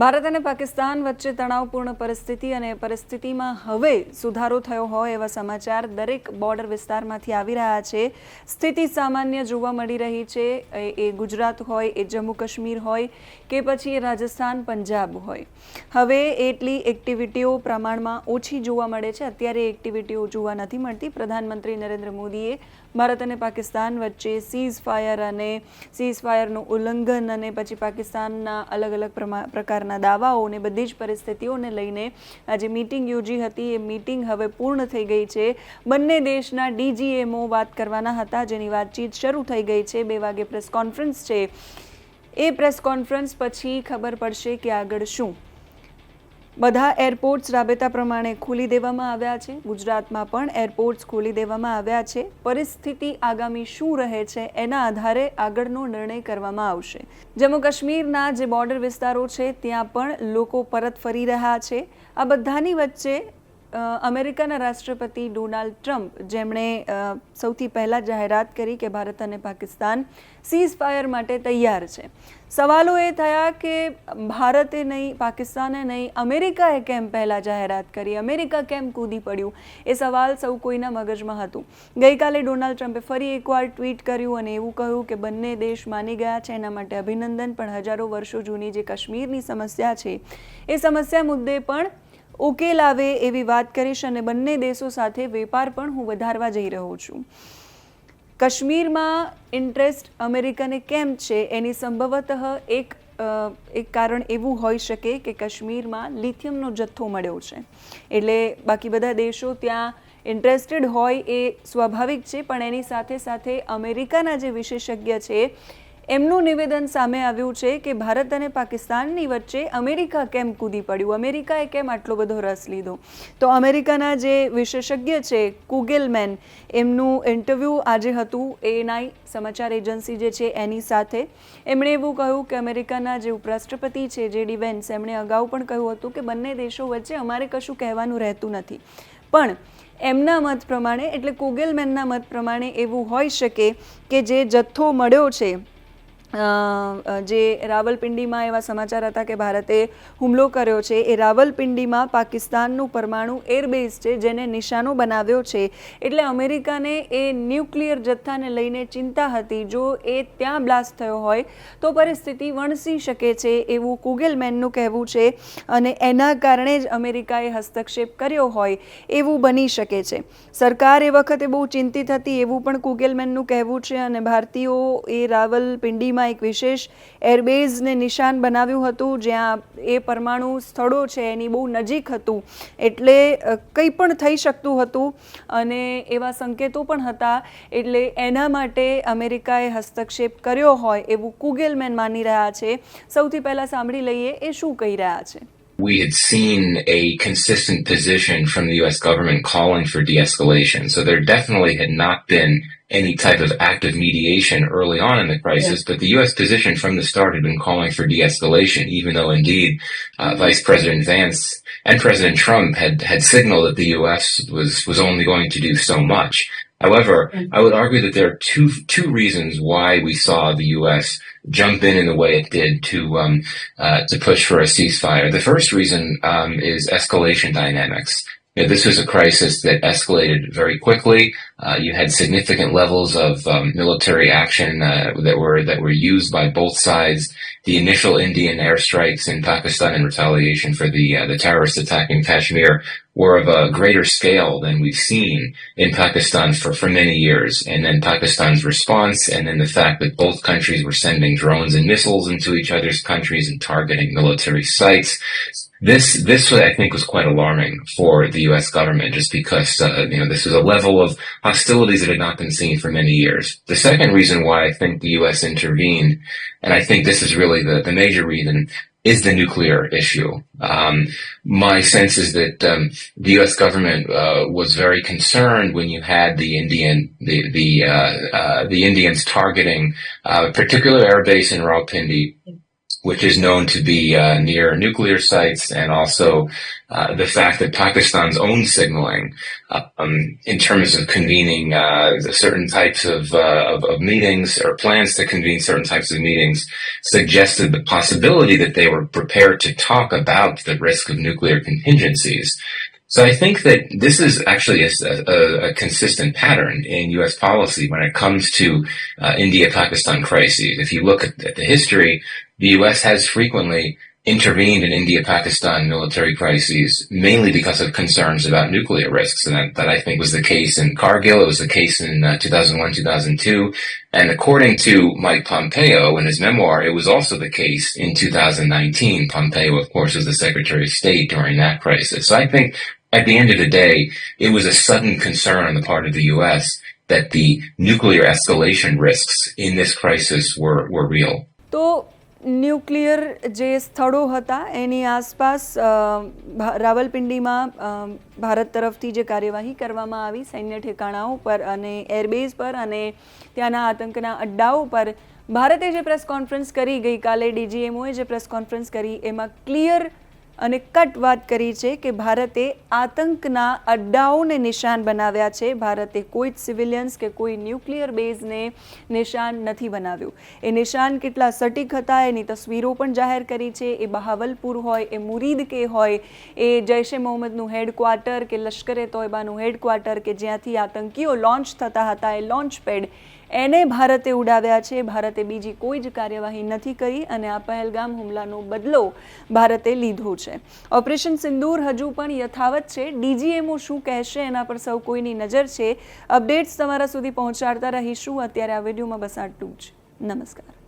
ભારત અને પાકિસ્તાન વચ્ચે તણાવપૂર્ણ પરિસ્થિતિ અને પરિસ્થિતિમાં હવે સુધારો થયો હોય એવા સમાચાર દરેક બોર્ડર વિસ્તારમાંથી આવી રહ્યા છે. સ્થિતિ સામાન્ય જોવા મળી રહી છે. એ ગુજરાત હોય, એ જમ્મુ કાશ્મીર હોય કે પછી રાજસ્થાન, પંજાબ હોય. હવે એટલી એક્ટિવિટીઓ પ્રમાણમાં ઓછી જોવા મળે છે. અત્યારે એક્ટિવિટીઓ જોવા નથી મળતી. પ્રધાનમંત્રી નરેન્દ્ર મોદીએ ભારત અને પાકિસ્તાન વચ્ચે સીઝ ફાયર અને સીઝ ફાયરનું ઉલ્લંઘન અને પછી પાકિસ્તાનના અલગ અલગ પ્રકારના દાવાઓ અને બધી જ પરિસ્થિતિઓને લઈને આજે મીટિંગ યોજી હતી. એ મીટિંગ હવે પૂર્ણ થઈ ગઈ છે. બંને દેશના ડીજીએમઓ વાત કરવાના હતા જેની વાતચીત શરૂ થઈ ગઈ છે. બે વાગે પ્રેસ કોન્ફરન્સ છે. એ પ્રેસ કોન્ફરન્સ પછી ખબર પડશે કે આગળ શું. બધા એરપોર્ટ્સ રાબેતા પ્રમાણે ખોલી દેવામાં આવ્યા છે. ગુજરાતમાં પણ એરપોર્ટ્સ ખોલી દેવામાં આવ્યા છે. પરિસ્થિતિ આગામી શું રહે છે એના આધારે આગળનો નિર્ણય કરવામાં આવશે. જમ્મુ કાશ્મીરના જે બોર્ડર વિસ્તારો છે, ત્યાં પણ લોકો પરત ફરી રહ્યા છે. આ બધાની વચ્ચે અમેરિકાના રાષ્ટ્રપતિ ડોનાલ્ડ ટ્રમ્પ જેમણે સૌથી પહેલાં જાહેરાત કરી કે ભારત અને પાકિસ્તાન સીઝ ફાયર માટે તૈયાર છે. સવાલો એ થયા કે ભારતે નહીં, પાકિસ્તાને નહીં, અમેરિકાએ કેમ પહેલાં જાહેરાત કરી? અમેરિકા કેમ કૂદી પડ્યું? એ સવાલ સૌ કોઈના મગજમાં હતું. ગઈકાલે ડોનાલ્ડ ટ્રમ્પે ફરી એકવાર ટ્વીટ કર્યું અને એવું કહ્યું કે બંને દેશ માની ગયા છે, એના માટે અભિનંદન, પણ હજારો વર્ષો જૂની જે કાશ્મીરની સમસ્યા છે, એ સમસ્યા મુદ્દે પણ ઉકેલ આવે એવી વાત કરીશ અને બંને દેશો સાથે વેપાર પણ હું વધારવા જઈ રહ્યો છું. કાશ્મીરમાં ઇન્ટરેસ્ટ અમેરિકાને કેમ છે? એની સંભવતઃ એક એક કારણ એવું હોઈ શકે કે કાશ્મીરમાં લિથિયમનો જથ્થો મળ્યો છે. એટલે બાકી બધા દેશો ત્યાં ઇન્ટરેસ્ટેડ હોય એ સ્વાભાવિક છે, પણ એની સાથે સાથે અમેરિકાના જે વિશેષજ્ઞ છે એમનું નિવેદન સામે આવ્યું છે કે ભારત અને પાકિસ્તાનની વચ્ચે અમેરિકા કેમ કૂદી પડ્યું? અમેરિકાએ કેમ આટલો બધો રસ લીધો? તો અમેરિકાના જે વિશેષજ્ઞ છે કુગેલમેન એમનું ઇન્ટરવ્યૂ આજે હતું એએનઆઈ સમાચાર એજન્સી જે છે એની સાથે. એમણે એવું કહ્યું કે અમેરિકાના જે ઉપરાષ્ટ્રપતિ છે જે ડિવેન્સ એમણે અગાઉ પણ કહ્યું હતું કે બંને દેશો વચ્ચે અમારે કશું કહેવાનું રહેતું નથી. પણ એમના મત પ્રમાણે, એટલે કુગેલમેનના મત પ્રમાણે એવું હોઈ શકે કે જે જથ્થો મળ્યો છે જે રાવલપિંડીમાં એવા સમાચાર હતા કે ભારતે હુમલો કર્યો છે, એ રાવલપિંડીમાં પાકિસ્તાનનું પરમાણુ એરબેઝ છે, જેને નિશાનો બનાવ્યો છે. એટલે અમેરિકાને એ ન્યુક્લિયર જથ્થાને લઈને ચિંતા હતી. જો એ ત્યાં બ્લાસ્ટ થયો હોય, તો પરિસ્થિતિ વણસી શકે છે એવું કુગેલમેનનું કહેવું છે અને એના કારણે જ અમેરિકાએ હસ્તક્ષેપ કર્યો હોય એવું બની શકે છે. સરકાર એ વખતે બહુ ચિંતિત હતી એવું પણ કુગેલમેનનું કહેવું છે અને ભારતીયો એ રાવલપિંડીમાં એક વિશેષ એરબેઝને નિશાન બનાવ્યું હતું, જ્યાં એ પરમાણુ સ્થળો છે એની બહુ નજીક હતું. એટલે કંઈ પણ થઈ શકતું હતું અને એવા સંકેતો પણ હતા. એટલે એના માટે અમેરિકાએ હસ્તક્ષેપ કર્યો હોય એવું કુગેલમેન માની રહ્યા છે. સૌથી પહેલાં સાંભળી લઈએ એ શું કહી રહ્યા છે. We had seen a consistent position from the US government calling for de escalation. So there definitely had not been any type of active mediation early on in the crisis, but the US position from the start had been calling for de escalation, even though indeed uh, Vice President Vance and President Trump had, had signaled that the US was, was only going to do so much. However, I would argue that there are two two reasons why we saw the U.S. jump in in the way it did to um, uh, to push for a ceasefire. The first reason um, is escalation dynamics. This was a crisis that escalated very quickly. Uh, you had significant levels of um, military action uh, that were that were used by both sides. The initial Indian airstrikes in Pakistan in retaliation for the uh, the terrorist attack in Kashmir were of a greater scale than we've seen in Pakistan for, for many years. And then Pakistan's response, and then the fact that both countries were sending drones and missiles into each other's countries and targeting military sites. This, this I think was quite alarming for the U.S. government just because, uh, you know, this was a level of hostilities that had not been seen for many years. The second reason why I think the U.S. intervened, and I think this is really the, the major reason, is the nuclear issue. Um, my sense is that um, the U.S. government uh, was very concerned when you had the Indian the the uh, uh, the Indians targeting uh, a particular air base in Rawalpindi which is known to be uh, near nuclear sites, and also uh, the fact that Pakistan's own signaling, uh, um, in terms of convening uh, certain types of, uh, of of meetings or plans to convene certain types of meetings, suggested the possibility that they were prepared to talk about the risk of nuclear contingencies. So I think that this is actually a, a, a consistent pattern in U.S. policy when it comes to uh, India-Pakistan crises. If you look at, at the history, the U.S. has frequently intervened in India-Pakistan military crises, mainly because of concerns about nuclear risks. And that, that I think was the case in Cargill. It was the case in uh, 2001, 2002. And according to Mike Pompeo in his memoir, it was also the case in 2019. Pompeo, of course, was the Secretary of State during that crisis. So I think at the end of the day, it was a sudden concern on the part of the U.S. that the nuclear escalation risks in this crisis were, were real. Nuclear જે સ્થળો હતા, એની આસપાસ રાવલપિંડીમાં ભારત તરફથી જે કાર્યવાહી કરવામાં આવી, સૈન્ય ઠેકાણાઓ પર અને એરબેઝ પર અને ત્યાંના આતંકના અડ્ડાઓ પર, ભારતે જે પ્રેસ કોન્ફરન્સ કરી ગઈકાલે ડીજીએમઓએ જે પ્રેસ કોન્ફરન્સ કરી, એમાં ક્લિયર અને કટ વાત કરી છે કે ભારતે આતંકના અડ્ડાઓને નિશાન બનાવ્યા છે. ભારતે કોઈ જ સિવિલિયન્સ કે કોઈ ન્યુક્લિયર બેઝને નિશાન નથી બનાવ્યું. એ નિશાન કેટલા સટીક હતા, એની તસવીરો પણ જાહેર કરી છે. એ બહાવલપુર હોય, એ મુરીદ કે હોય, એ જૈશ એ મોહમ્મદનું હેડક્વાર્ટર કે લશ્કરે તોયબાનું હેડક્વાર્ટર કે જ્યાંથી આતંકીઓ લોન્ચ થતા હતા, એ લોન્ચ પેડ એને ભારતે ઉડાવ્યા છે. ભારતે બીજી કોઈ જ કાર્યવાહી નથી કરી અને આ પહેલગામ હુમલાનો બદલો ભારતે લીધો છે. ઓપરેશન સિંદૂર હજુ પણ યથાવત છે. ડીજીએમઓ શું કહેશે એના પર સૌ કોઈની નજર છે. અપડેટ્સ તમારા સુધી પહોંચાડતા રહીશું. અત્યારે આ વિડીયોમાં બસ આટલું જ. નમસ્કાર.